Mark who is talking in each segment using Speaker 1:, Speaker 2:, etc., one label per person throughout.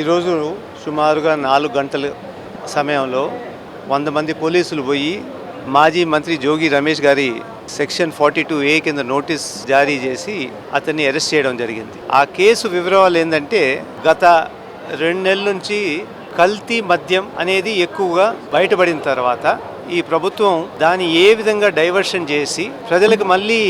Speaker 1: ఈరోజు సుమారుగా నాలుగు గంటల సమయంలో వంద మంది పోలీసులు పోయి మాజీ మంత్రి జోగి రమేష్ గారి సెక్షన్ ఫార్టీ టూ ఏ కింద నోటీస్ జారీ చేసి అతన్ని అరెస్ట్ చేయడం జరిగింది. ఆ కేసు వివరాలు ఏంటంటే గత రెండు నెలల నుంచి కల్తీ మద్యం అనేది ఎక్కువగా బయటపడిన తర్వాత ఈ ప్రభుత్వం దాన్ని ఏ విధంగా డైవర్షన్ చేసి ప్రజలకు మళ్ళీ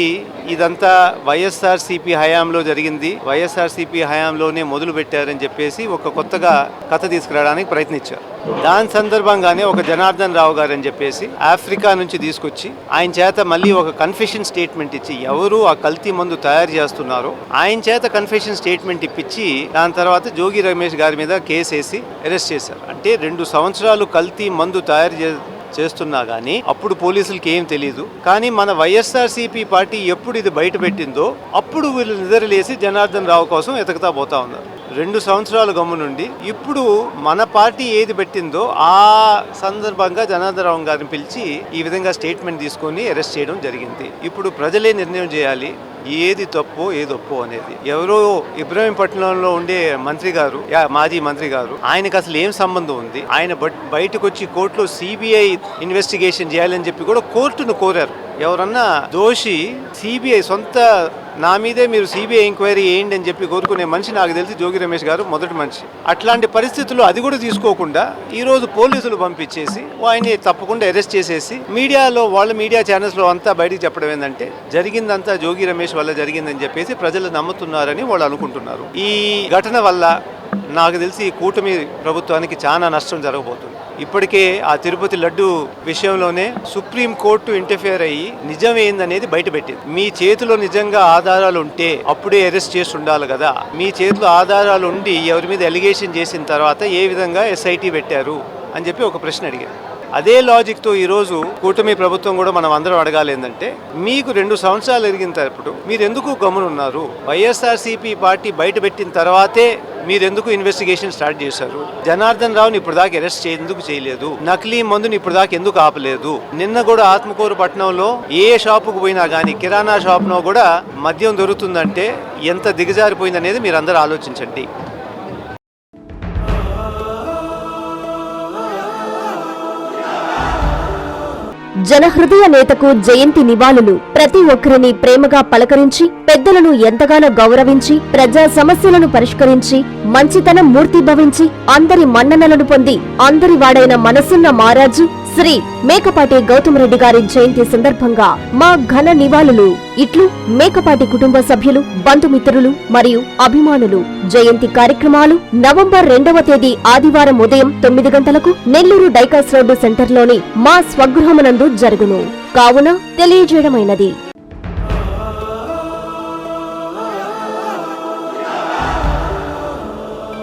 Speaker 1: ఇదంతా వైఎస్ఆర్ సిపి హయాంలో జరిగింది వైఎస్ఆర్ సిపి హయాంలోనే మొదలు పెట్టారని చెప్పేసి ఒక కొత్తగా కథ తీసుకురావడానికి ప్రయత్నించారు. దాని సందర్భంగానే ఒక జనార్దన్ రావు గారు అని చెప్పేసి ఆఫ్రికా నుంచి తీసుకొచ్చి ఆయన చేత మళ్ళీ ఒక కన్ఫెషన్ స్టేట్మెంట్ ఇచ్చి ఎవరు ఆ కల్తీ మందు తయారు చేస్తున్నారో ఆయన చేత కన్ఫెషన్ స్టేట్మెంట్ ఇప్పించి దాని తర్వాత జోగి రమేష్ గారి మీద కేసు వేసి అరెస్ట్ చేశారు. అంటే రెండు సంవత్సరాలు కల్తీ మందు తయారు చే చేస్తున్నా కానీ అప్పుడు పోలీసులకి ఏం తెలియదు కానీ మన వైఎస్ఆర్సీపీ పార్టీ ఎప్పుడు ఇది బయట పెట్టిందో అప్పుడు వీళ్ళు నిద్రలేసి జనార్దన్ రావు కోసం ఎతకతా పోతా ఉన్నారు. రెండు సంవత్సరాల గమ్ము నుండి ఇప్పుడు మన పార్టీ ఏది పెట్టిందో ఆ సందర్భంగా జనార్దనరావు గారిని పిలిచి ఈ విధంగా స్టేట్మెంట్ తీసుకొని అరెస్ట్ చేయడం జరిగింది. ఇప్పుడు ప్రజలే నిర్ణయం చేయాలి ఏది తప్పు ఏది ఒప్పు అనేది. ఎవరో ఇబ్రాహీంపట్నంలో ఉండే మంత్రి గారు యా, మాజీ మంత్రి గారు ఆయనకు అసలు ఏం సంబంధం ఉంది? ఆయన బయటకు వచ్చి కోర్టులో సిబిఐ ఇన్వెస్టిగేషన్ చేయాలని చెప్పి కూడా కోర్టును కోరారు. ఎవరన్నా దోషి సిబిఐ సొంత నా మీదే మీరు సిబిఐ ఎంక్వైరీ చేయండి అని చెప్పి కోరుకునే మనిషి నాకు తెలిసి జోగి రమేష్ గారు మొదటి మనిషి. అట్లాంటి పరిస్థితుల్లో అది కూడా తీసుకోకుండా ఈరోజు పోలీసులు పంపించేసి ఆయన్ని తప్పకుండా అరెస్ట్ చేసేసి మీడియాలో వాళ్ళ మీడియా ఛానల్స్లో అంతా బయటికి చెప్పడం ఏంటంటే జరిగిందంతా జోగి రమేష్ వల్ల జరిగిందని చెప్పేసి ప్రజలు నమ్ముతున్నారని వాళ్ళు అనుకుంటున్నారు. ఈ ఘటన వల్ల నాకు తెలిసి ఈ కూటమి ప్రభుత్వానికి చాలా నష్టం జరగబోతుంది. ఇప్పటికే ఆ తిరుపతి లడ్డు విషయంలోనే సుప్రీం కోర్టు ఇంటర్ఫియర్ అయ్యి నిజం ఏందనేది బయటపెట్టింది. మీ చేతిలో నిజంగా ఆధారాలు ఉంటే అప్పుడే అరెస్ట్ చేసి ఉండాలి కదా. మీ చేతిలో ఆధారాలు ఉండి ఎవరి మీద ఎలిగేషన్ చేసిన తర్వాత ఏ విధంగా ఎస్ఐటి పెట్టారు అని చెప్పి ఒక ప్రశ్న అడిగారు. అదే లాజిక్తో ఈరోజు కూటమి ప్రభుత్వం కూడా మనం అందరం అడగాలి ఏంటంటే మీకు రెండు సంవత్సరాలు ఎరిగిన తప్పుడు మీరు ఎందుకు గమనున్నారు వైఎస్ఆర్సీపీ పార్టీ బయట పెట్టిన తర్వాతే మీరు ఎందుకు ఇన్వెస్టిగేషన్ స్టార్ట్ చేశారు? జనార్దన్ రావుని ఇప్పటిదాకా అరెస్ట్ ఎందుకు చేయలేదు? నకిలీ మందుని ఇప్పటిదాకా ఎందుకు ఆపలేదు? నిన్న కూడా ఆత్మకూరు పట్టణంలో ఏ షాపుకు పోయినా కానీ కిరాణా షాప్లో కూడా మద్యం దొరుకుతుందంటే ఎంత దిగజారిపోయింది అనేది మీరు అందరూ ఆలోచించండి.
Speaker 2: జనహృదయ నేతకు జయంతి నివాళులు. ప్రతి ఒక్కరిని ప్రేమగా పలకరించి పెద్దలను ఎంతగానో గౌరవించి ప్రజా సమస్యలను పరిష్కరించి మంచితనం మూర్తిభవించి అందరి మన్ననలను పొంది అందరి వాడైన మనసున్న మారాజు శ్రీ మేకపాటి గౌతమరెడ్డి గారి జయంతి సందర్భంగా మా ఘన నివాళులు. ఇట్లు మేకపాటి కుటుంబ సభ్యులు బంధుమిత్రులు మరియు అభిమానులు. జయంతి కార్యక్రమాలు నవంబర్ రెండవ తేదీ ఆదివారం ఉదయం తొమ్మిది గంటలకు నెల్లూరు డైకాస్ రోడ్డు సెంటర్లోని మా స్వగృహమునందు జరుగును. కావున తెలియజేయడమైనది.